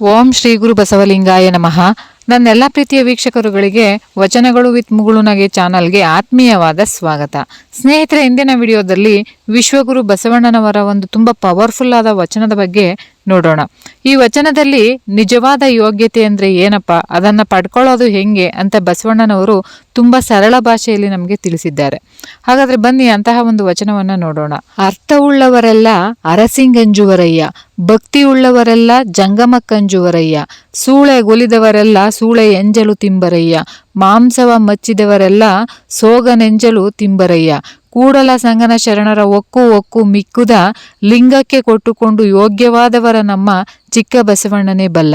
ಓಂ ಶ್ರೀ ಗುರು ಬಸವಲಿಂಗಾಯ ನಮಃ. ನನ್ನೆಲ್ಲ ಪ್ರೀತಿಯ ವೀಕ್ಷಕರುಗಳಿಗೆ, ವಚನಗಳು ವಿತ್ ಮುಗುಳುನಗೆ ಚಾನಲ್ಗೆ ಆತ್ಮೀಯವಾದ ಸ್ವಾಗತ. ಸ್ನೇಹಿತರೆ, ಇಂದಿನ ವಿಡಿಯೋದಲ್ಲಿ ವಿಶ್ವಗುರು ಬಸವಣ್ಣನವರ ಒಂದು ತುಂಬ ಪವರ್ಫುಲ್ ಆದ ವಚನದ ಬಗ್ಗೆ ನೋಡೋಣ. ಈ ವಚನದಲ್ಲಿ ನಿಜವಾದ ಯೋಗ್ಯತೆ ಅಂದ್ರೆ ಏನಪ್ಪ? ಅದನ್ನ ಪಡ್ಕೊಳ್ಳೋದು ಹೆಂಗೆ ಅಂತ ಬಸವಣ್ಣನವರು ತುಂಬಾ ಸರಳ ಭಾಷೆಯಲ್ಲಿ ನಮಗೆ ತಿಳಿಸಿದ್ದಾರೆ. ಹಾಗಾದ್ರೆ ಬನ್ನಿ ಅಂತಹ ಒಂದು ವಚನವನ್ನ ನೋಡೋಣ. ಅರ್ಥವುಳ್ಳವರೆಲ್ಲ ಅರಸಿಂಗಂಜುವರಯ್ಯ, ಭಕ್ತಿಯುಳ್ಳವರೆಲ್ಲ ಜಂಗಮಕ್ಕಂಜುವರಯ್ಯ, ಸೂಳೆ ಗೊಲಿದವರೆಲ್ಲ ಸೂಳೆ ಎಂಜಲು ತಿಂಬರಯ್ಯ, ಮಾಂಸವ ಮಚ್ಚಿದವರೆಲ್ಲ ಸೋಗನೆಂಜಲು ತಿಂಬರಯ್ಯ ಕೂಡಲ ಸಂಗನ ಶರಣರ ಒಕ್ಕು ಒಕ್ಕು ಮಿಕ್ಕುದ ಲಿಂಗಕ್ಕೆ ಕೊಟ್ಟುಕೊಂಡು ಯೋಗ್ಯವಾದವರ ನಮ್ಮ ಚಿಕ್ಕ ಬಸವಣ್ಣನೇ ಬಲ್ಲ.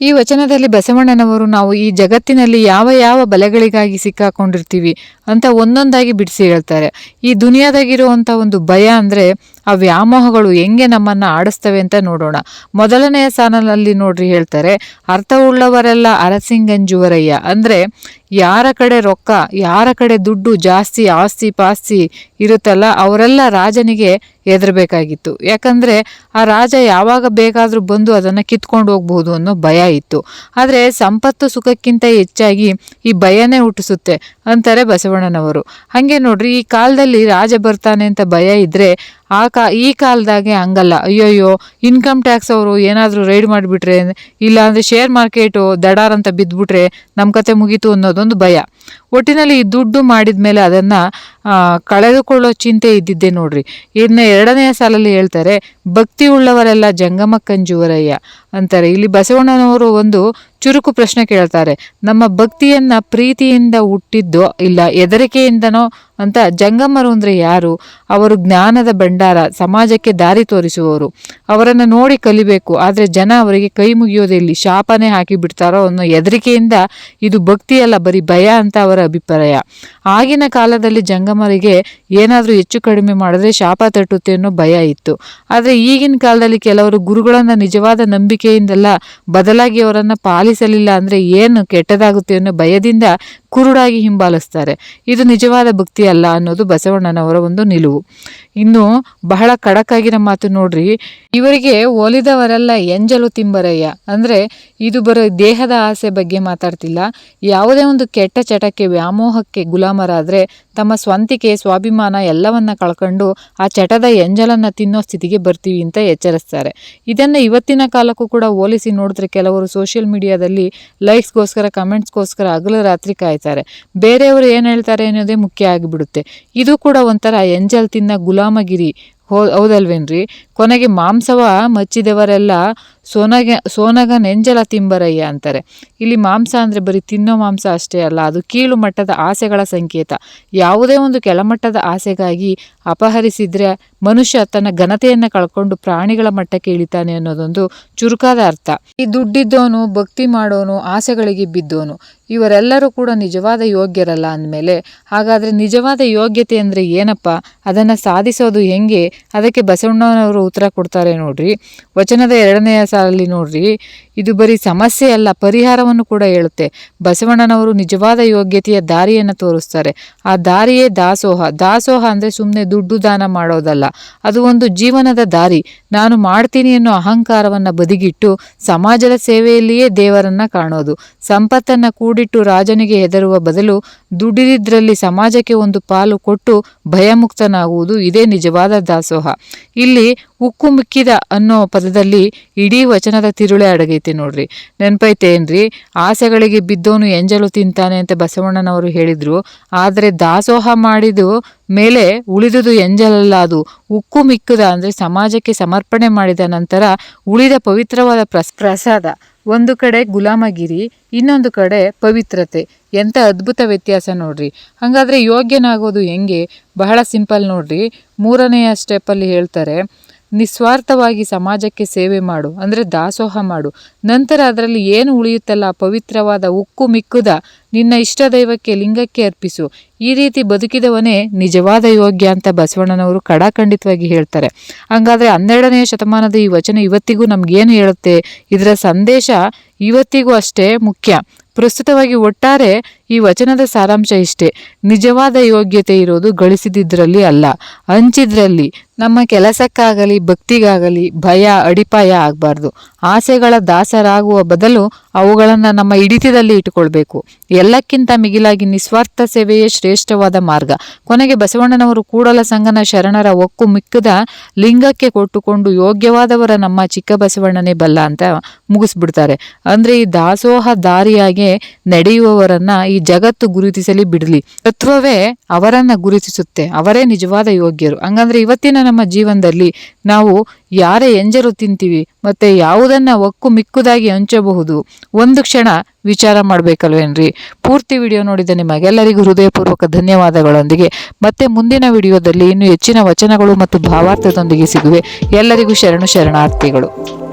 ಈ ವಚನದಲ್ಲಿ ಬಸವಣ್ಣನವರು ನಾವು ಈ ಜಗತ್ತಿನಲ್ಲಿ ಯಾವ ಯಾವ ಬಲೆಗಳಿಗಾಗಿ ಸಿಕ್ಕಾಕೊಂಡಿರ್ತೀವಿ ಅಂತ ಒಂದೊಂದಾಗಿ ಬಿಡಿಸಿ ಹೇಳ್ತಾರೆ. ಈ ದುನಿಯಾದಾಗಿರುವಂಥ ಒಂದು ಭಯ ಅಂದರೆ ಆ ವ್ಯಾಮೋಹಗಳು ಹೆಂಗೆ ನಮ್ಮನ್ನು ಆಡಿಸ್ತವೆ ಅಂತ ನೋಡೋಣ. ಮೊದಲನೆಯ ಸ್ಥಾನದಲ್ಲಿ ನೋಡ್ರಿ ಹೇಳ್ತಾರೆ, ಅರ್ಥವುಳ್ಳವರೆಲ್ಲ ಅರಸಿಂಗಂಜುವರಯ್ಯ. ಅಂದರೆ ಯಾರ ಕಡೆ ರೊಕ್ಕ, ಯಾರ ಕಡೆ ದುಡ್ಡು ಜಾಸ್ತಿ, ಆಸ್ತಿ ಪಾಸ್ತಿ ಇರುತ್ತಲ್ಲ, ಅವರೆಲ್ಲ ರಾಜನಿಗೆ ಹೆದರಬೇಕಾಗಿತ್ತು. ಯಾಕಂದ್ರೆ ಆ ರಾಜ ಯಾವಾಗ ಬೇಕಾದರೂ ಬಂದು ಅದನ್ನ ಕಿತ್ಕೊಂಡು ಹೋಗ್ಬಹುದು ಅನ್ನೋ ಭಯ ಇತ್ತು. ಆದ್ರೆ ಸಂಪತ್ತು ಸುಖಕ್ಕಿಂತ ಹೆಚ್ಚಾಗಿ ಈ ಭಯನೇ ಹುಟ್ಟಿಸುತ್ತೆ ಅಂತಾರೆ ಬಸವಣ್ಣನವರು. ಹಾಗೆ ನೋಡ್ರಿ, ಈ ಕಾಲದಲ್ಲಿ ರಾಜ ಬರ್ತಾನೆ ಅಂತ ಭಯ ಇದ್ರೆ ಆ ಕಾ, ಈ ಕಾಲದಾಗೆ ಹಂಗಲ್ಲ. ಅಯ್ಯಯ್ಯೋ ಇನ್ಕಮ್ ಟ್ಯಾಕ್ಸ್ ಅವರು ಏನಾದರೂ ರೈಡ್ ಮಾಡಿಬಿಟ್ರೆ ಇಲ್ಲ ಅಂದರೆ ಶೇರ್ ಮಾರ್ಕೆಟು ದಡಾರ್ ಅಂತ ಬಿದ್ದುಬಿಟ್ರೆ ನಮ್ಮ ಕತೆ ಮುಗೀತು ಅನ್ನೋದೊಂದು ಭಯ. ಒಟ್ಟಿನಲ್ಲಿ ಈ ದುಡ್ಡು ಮಾಡಿದ ಮೇಲೆ ಅದನ್ನು ಕಳೆದುಕೊಳ್ಳೋ ಚಿಂತೆ ಇದ್ದಿದ್ದೆ ನೋಡ್ರಿ. ಇದನ್ನ ಎರಡನೆಯ ಸಾಲಲ್ಲಿ ಹೇಳ್ತಾರೆ, ಭಕ್ತಿ ಉಳ್ಳವರೆಲ್ಲ ಜಂಗಮ ಕಂಜುವರಯ್ಯ ಅಂತಾರೆ. ಇಲ್ಲಿ ಬಸವಣ್ಣನವರು ಒಂದು ಚುರುಕು ಪ್ರಶ್ನೆ ಕೇಳ್ತಾರೆ, ನಮ್ಮ ಭಕ್ತಿಯನ್ನ ಪ್ರೀತಿಯಿಂದ ಹುಟ್ಟಿದ್ದೋ ಇಲ್ಲ, ಹೆದರಿಕೆಯಿಂದನೋ ಅಂತ ಜಂಗಮರು ಅಂದ್ರೆ ಯಾರು? ಅವರು ಜ್ಞಾನದ ಭಂಡಾರ, ಸಮಾಜಕ್ಕೆ ದಾರಿ ತೋರಿಸುವವರು. ಅವರನ್ನು ನೋಡಿ ಕಲಿಬೇಕು, ಆದ್ರೆ ಜನ ಅವರಿಗೆ ಕೈ ಮುಗಿಯೋದೇ ಇಲ್ಲಿ ಶಾಪನೆ ಹಾಕಿ ಬಿಡ್ತಾರೋ ಅನ್ನೋ ಹೆದರಿಕೆಯಿಂದ ಇದು ಭಕ್ತಿಯಲ್ಲ, ಬರೀ ಭಯ ಅಂತ ಅವರ ಅಭಿಪ್ರಾಯ. ಆಗಿನ ಕಾಲದಲ್ಲಿ ಜಂಗಮರಿಗೆ ಏನಾದರೂ ಹೆಚ್ಚು ಕಡಿಮೆ ಮಾಡಿದ್ರೆ ಶಾಪ ತಟ್ಟುತ್ತೆ ಅನ್ನೋ ಭಯ ಇತ್ತು. ಆದರೆ ಈಗಿನ ಕಾಲದಲ್ಲಿ ಕೆಲವರು ಗುರುಗಳನ್ನು ನಿಜವಾದ ನಂಬಿಕೆಯಿಂದಲ್ಲ ಬದಲಾಗಿ ಅವರನ್ನು ಪಾಲಿಸಲಿಲ್ಲ ಅಂದರೆ ಏನು ಕೆಟ್ಟದಾಗುತ್ತೆ ಅನ್ನೋ ಭಯದಿಂದ ಕುರುಡಾಗಿ ಹಿಂಬಾಲಿಸ್ತಾರೆ. ಇದು ನಿಜವಾದ ಭಕ್ತಿ ಅಲ್ಲ ಅನ್ನೋದು ಬಸವಣ್ಣನವರ ಒಂದು ನಿಲುವು. ಇನ್ನು ಬಹಳ ಖಡಕ್ಕಾಗಿರೋ ಮಾತು ನೋಡ್ರಿ, ಇವರಿಗೆ ಒಲಿದವರೆಲ್ಲ ಎಂಜಲು ತಿಂಬರಯ್ಯ. ಅಂದ್ರೆ ಇದು ಬರೋ ದೇಹದ ಆಸೆ ಬಗ್ಗೆ ಮಾತಾಡ್ತಿಲ್ಲ. ಯಾವುದೇ ಒಂದು ಕೆಟ್ಟ ಚಟಕ್ಕೆ, ವ್ಯಾಮೋಹಕ್ಕೆ ಗುಲಾಮರಾದರೆ ತಮ್ಮ ಸ್ವಂತಿಕೆ, ಸ್ವಾಭಿಮಾನ ಎಲ್ಲವನ್ನ ಕಳ್ಕೊಂಡು ಆ ಚಟದ ಎಂಜಲನ್ನ ತಿನ್ನೋ ಸ್ಥಿತಿಗೆ ಬರ್ತೀವಿ ಅಂತ ಎಚ್ಚರಿಸ್ತಾರೆ. ಇದನ್ನ ಇವತ್ತಿನ ಕಾಲಕ್ಕೂ ಕೂಡ ಹೋಲಿಸಿ ನೋಡಿದ್ರೆ ಕೆಲವರು ಸೋಷಿಯಲ್ ಮೀಡಿಯಾದಲ್ಲಿ ಲೈಕ್ಸ್ಗೋಸ್ಕರ ಕಮೆಂಟ್ಸ್ಗೋಸ್ಕರ ಹಗಲು ರಾತ್ರಿ ಕಾಯ್ತಾರೆ. ಬೇರೆಯವರು ಏನು ಹೇಳ್ತಾರೆ ಅನ್ನೋದೇ ಮುಖ್ಯ ಆಗಿಬಿಡುತ್ತೆ. ಇದು ಕೂಡ ಒಂಥರ ಎಂಜಲ್ ತಿನ್ನ ಗುಲಾಮಗಿರಿ. ಹೋ, ಹೌದಲ್ವೇನ್ರಿ? ಕೊನೆಗೆ ಮಾಂಸವ ಮಚ್ಚಿದವರೆಲ್ಲ ಸೋನಗೆ, ಸೋನಗ ನೆಂಜಲ ತಿಂಬರಯ್ಯ ಅಂತಾರೆ. ಇಲ್ಲಿ ಮಾಂಸ ಅಂದರೆ ಬರೀ ತಿನ್ನೋ ಮಾಂಸ ಅಷ್ಟೇ ಅಲ್ಲ, ಅದು ಕೀಳು ಮಟ್ಟದ ಆಸೆಗಳ ಸಂಕೇತ. ಯಾವುದೇ ಒಂದು ಕೆಳಮಟ್ಟದ ಆಸೆಗಾಗಿ ಅಪಹರಿಸಿದರೆ ಮನುಷ್ಯ ತನ್ನ ಘನತೆಯನ್ನು ಕಳ್ಕೊಂಡು ಪ್ರಾಣಿಗಳ ಮಟ್ಟಕ್ಕೆ ಇಳಿತಾನೆ ಅನ್ನೋದೊಂದು ಚುರುಕಾದ ಅರ್ಥ. ಈ ದುಡ್ಡಿದ್ದವನು, ಭಕ್ತಿ ಮಾಡೋನು, ಆಸೆಗಳಿಗೆ ಬಿದ್ದೋನು ಇವರೆಲ್ಲರೂ ಕೂಡ ನಿಜವಾದ ಯೋಗ್ಯರಲ್ಲ ಅಂದಮೇಲೆ, ಹಾಗಾದ್ರೆ ನಿಜವಾದ ಯೋಗ್ಯತೆ ಅಂದ್ರೆ ಏನಪ್ಪ? ಅದನ್ನ ಸಾಧಿಸೋದು ಹೆಂಗೆ? ಅದಕ್ಕೆ ಬಸವಣ್ಣನವರು ಉತ್ತರ ಕೊಡ್ತಾರೆ ನೋಡ್ರಿ. ವಚನದ ಎರಡನೆಯ ಸಾಲಲ್ಲಿ ನೋಡ್ರಿ, ಇದು ಬರೀ ಸಮಸ್ಯೆ ಅಲ್ಲ, ಪರಿಹಾರವನ್ನು ಕೂಡ ಹೇಳುತ್ತೆ. ಬಸವಣ್ಣನವರು ನಿಜವಾದ ಯೋಗ್ಯತೆಯ ದಾರಿಯನ್ನು ತೋರಿಸ್ತಾರೆ. ಆ ದಾರಿಯೇ ದಾಸೋಹ. ದಾಸೋಹ ಅಂದ್ರೆ ಸುಮ್ಮನೆ ದುಡ್ಡು ದಾನ ಮಾಡೋದಲ್ಲ. ಅದು ಒಂದು ಜೀವನದ ದಾರಿ. ನಾನು ಮಾಡ್ತೀನಿ ಅನ್ನೋ ಅಹಂಕಾರವನ್ನ ಬದಿಗಿಟ್ಟು ಸಮಾಜದ ಸೇವೆಯಲ್ಲಿಯೇ ದೇವರನ್ನ ಕಾಣೋದು. ಸಂಪತ್ತನ್ನ ಕೂಡಿಟ್ಟು ರಾಜನಿಗೆ ಹೆದರುವ ಬದಲು ದುಡಿದಿದ್ರಲ್ಲಿ ಸಮಾಜಕ್ಕೆ ಒಂದು ಪಾಲು ಕೊಟ್ಟು ಭಯಮುಕ್ತನಾಗುವುದು ಇದೇ ನಿಜವಾದ ದಾಸೋಹ. ಇಲ್ಲಿ ಉಕ್ಕು ಮುಕ್ಕಿದ ಅನ್ನೋ ಪದದಲ್ಲಿ ಇಡೀ ವಚನದ ತಿರುಳೆ ಅಡಗೈತಿ ನೋಡ್ರಿ. ನೆನಪೈತೇನ್ರಿ ಆಸೆಗಳಿಗೆ ಬಿದ್ದೋನು ಎಂಜಲು ತಿಂತಾನೆ ಅಂತ ಬಸವಣ್ಣನವರು ಹೇಳಿದ್ರು. ಆದರೆ ದಾಸೋಹ ಮಾಡಿದು ಮೇಲೆ ಉಳಿದುದು ಎಂಜಲಲ್ಲ ಅದು. ಉಕ್ಕು ಮಿಕ್ಕುದ ಅಂದ್ರೆ ಸಮಾಜಕ್ಕೆ ಸಮರ್ಪಣೆ ಮಾಡಿದ ನಂತರ ಉಳಿದ ಪವಿತ್ರವಾದ ಪ್ರಸ್, ಪ್ರಸಾದ. ಒಂದು ಕಡೆ ಗುಲಾಮಗಿರಿ, ಇನ್ನೊಂದು ಕಡೆ ಪವಿತ್ರತೆ. ಎಂಥ ಅದ್ಭುತ ವ್ಯತ್ಯಾಸ ನೋಡ್ರಿ. ಹಾಗಾದ್ರೆ ಯೋಗ್ಯನಾಗೋದು ಹೆಂಗೆ? ಬಹಳ ಸಿಂಪಲ್ ನೋಡ್ರಿ. ಮೂರನೆಯ ಸ್ಟೆಪ್ಪಲ್ಲಿ ಹೇಳ್ತಾರೆ ನಿಸ್ವಾರ್ಥವಾಗಿ ಸಮಾಜಕ್ಕೆ ಸೇವೆ ಮಾಡು, ಅಂದರೆ ದಾಸೋಹ ಮಾಡು. ನಂತರ ಅದರಲ್ಲಿ ಏನು ಉಳಿಯುತ್ತಲ್ಲ? ಪವಿತ್ರವಾದ ಉಕ್ಕು ಮಿಕ್ಕುದ ನಿನ್ನ ಇಷ್ಟ ದೈವಕ್ಕೆ ಲಿಂಗಕ್ಕೆ ಅರ್ಪಿಸು. ಈ ರೀತಿ ಬದುಕಿದವನೇ ನಿಜವಾದ ಯೋಗ್ಯ ಅಂತ ಬಸವಣ್ಣನವರು ಕಡಾಖಂಡಿತವಾಗಿ ಹೇಳ್ತಾರೆ. ಹಂಗಾದರೆ ಹನ್ನೆರಡನೇ ಶತಮಾನದ ಈ ವಚನ ಇವತ್ತಿಗೂ ನಮ್ಗೇನು ಹೇಳುತ್ತೆ? ಇದರ ಸಂದೇಶ ಇವತ್ತಿಗೂ ಅಷ್ಟೇ ಮುಖ್ಯ. ಪ್ರಸ್ತುತವಾಗಿ ಒಟ್ಟಾರೆ ಈ ವಚನದ ಸಾರಾಂಶ ಇಷ್ಟೇ. ನಿಜವಾದ ಯೋಗ್ಯತೆ ಇರೋದು ಗಳಿಸಿದ್ರಲ್ಲಿ ಅಲ್ಲ. ಹಂಚಿದ್ರಲ್ಲಿ ನಮ್ಮ ಕೆಲಸಕ್ಕಾಗಲಿ, ಭಕ್ತಿಗಾಗಲಿ ಭಯ, ಅಡಿಪಾಯ ಆಗಬಾರ್ದು. ಆಸೆಗಳ ದಾಸರಾಗುವ ಬದಲು ಅವುಗಳನ್ನು ನಮ್ಮ ಹಿಡಿತದಲ್ಲಿ ಇಟ್ಟುಕೊಳ್ಬೇಕು. ಎಲ್ಲಕ್ಕಿಂತ ಮಿಗಿಲಾಗಿ ನಿಸ್ವಾರ್ಥ ಸೇವೆಯೇ ಶ್ರೇಷ್ಠವಾದ ಮಾರ್ಗ. ಕೊನೆಗೆ ಬಸವಣ್ಣನವರು ಕೂಡಲ ಸಂಗನ ಶರಣರ ಒಕ್ಕು ಮಿಕ್ಕದ ಲಿಂಗಕ್ಕೆ ಕೊಟ್ಟುಕೊಂಡು ಯೋಗ್ಯವಾದವರ ನಮ್ಮ ಚಿಕ್ಕ ಬಸವಣ್ಣನೇ ಬಲ್ಲ ಅಂತ ಮುಗಿಸ್ಬಿಡ್ತಾರೆ. ಅಂದರೆ ಈ ದಾಸೋಹ ದಾರಿಯಾಗೆ ನಡೆಯುವವರನ್ನು ಈ ಜಗತ್ತು ಗುರುತಿಸಲಿ ಬಿಡಲಿ. ತತ್ವವೇ ಅವರನ್ನ ಗುರುತಿಸುತ್ತೆ. ಅವರೇ ನಿಜವಾದ ಯೋಗ್ಯರು. ಹಂಗಂದ್ರೆ ಇವತ್ತಿನ ನಮ್ಮ ಜೀವನದಲ್ಲಿ ನಾವು ಯಾರೇ ಎಂಜರು ತಿಂತೀವಿ, ಮತ್ತೆ ಯಾವುದನ್ನ ಒಕ್ಕು ಮಿಕ್ಕುದಾಗಿ ಹಂಚಬಹುದು, ಒಂದು ಕ್ಷಣ ವಿಚಾರ ಮಾಡಬೇಕಲ್ವೇನ್ರಿ? ಪೂರ್ತಿ ವಿಡಿಯೋ ನೋಡಿದ ನಿಮಗೆಲ್ಲರಿಗೂ ಹೃದಯಪೂರ್ವಕ ಧನ್ಯವಾದಗಳೊಂದಿಗೆ. ಮತ್ತೆ ಮುಂದಿನ ವಿಡಿಯೋದಲ್ಲಿ ಇನ್ನು ಹೆಚ್ಚಿನ ವಚನಗಳು ಮತ್ತು ಭಾವಾರ್ಥದೊಂದಿಗೆ ಸಿಗುವೆ. ಎಲ್ಲರಿಗೂ ಶರಣು ಶರಣಾರ್ಥಿಗಳು.